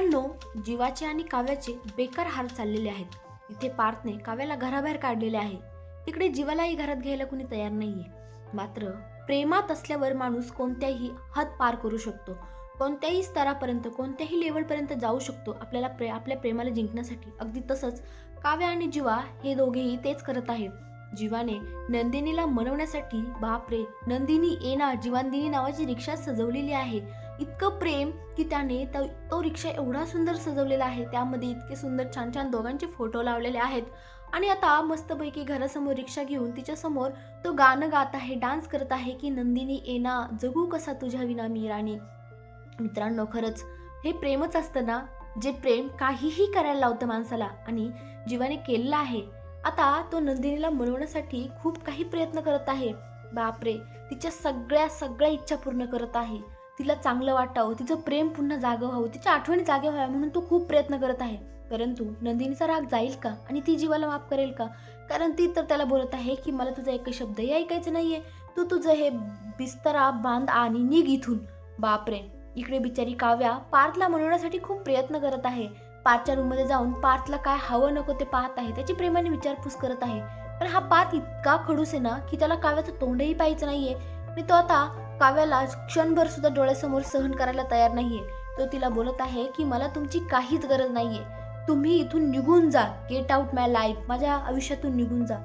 मित्रांनो जीवाचे आणि काव्याचे बेकार हार चाललेले आहेत. इथे पार्थने काव्याला घराबाहेर काढलेले आहे. तिकडे जीवालाही घरात घ्यायला कुणी तयार नाहीये. मात्र प्रेमात असल्यावर माणूस कोणत्याही हद पार करू शकतो. कोणत्याही स्तरापर्यंत कोणत्याही लेवलपर्यंत जाऊ शकतो आपल्याला प्रे आपल्या प्रेमाला जिंकण्यासाठी. अगदी तसंच काव्य आणि जीवा हे दोघेही तेच करत आहेत जीवाने नंदिनीला मनवण्यासाठी बापरे! नंदिनी एना जीवांदिनी नावाची रिक्षा सजवलेली आहे. इतकं प्रेम की त्याने तो तो रिक्षा एवढा सुंदर सजवलेला आहे. त्यामध्ये इतके सुंदर छान छान दोघांचे फोटो लावलेले आहेत. आणि आता मस्तपैकी घरासमोर रिक्षा घेऊन तिच्यासमोर तो गाणं गात आहे डान्स करत आहे की नंदिनी येना जगू कसा तुझ्या विना मी राणी? मित्रांनो खरंच हे प्रेमच असतं ना जे प्रेम काहीही करायला लावतं माणसाला आणि जीवाने केलेलं आहे. आता तो नंदिनीला मिळवण्यासाठी खूप काही प्रयत्न करत आहे. बापरे तिच्या सगळ्या सगळ्या इच्छा पूर्ण करत आहे. तिला चांगलं वाटावं तिचं प्रेम पुन्हा जागं व्हावं तिच्या आठवणी जागे व्हाव्या म्हणून तो खूप प्रयत्न करत आहे. परंतु नंदिनीचा राग जाईल का? आणि ती जीवाला माफ करेल का? कारण ती तर त्याला बोलत आहे की मला तुझा एक शब्दही ऐकायचं नाहीये. तू तुझं हे बिस्तरा बांध आणि निघ इथून. बापरे! इकडे बिचारी काव्या पार्थला मनवण्यासाठी खूप प्रयत्न करत आहे. पार्थच्या रूममध्ये जाऊन पार्थला काय हवं नको ते पाहत आहे त्याची प्रेमाने विचारपूस करत आहे. पण हा पार्थ इतका खडूस आहे ना की त्याला काव्याचं तोंडही पाहायचं नाहीये. आणि तो आता काव्याला क्षणभर सुद्धा डोळ्यासमोर सहन करायला तयार नाहीये. तो तिला बोलत आहे की मला तुमची काहीच गरज नाहीये. तुम्ही इथून निघून जा. गेट आउट माय लाईफ माझ्या आयुष्यातून निघून जा.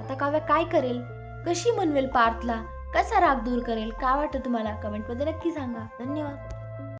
आता काव्या काय करेल? कशी मनवेल पार्थला? कसा राग दूर करेल? काय वाटतं तुम्हाला? कमेंटमध्ये नक्की सांगा. धन्यवाद.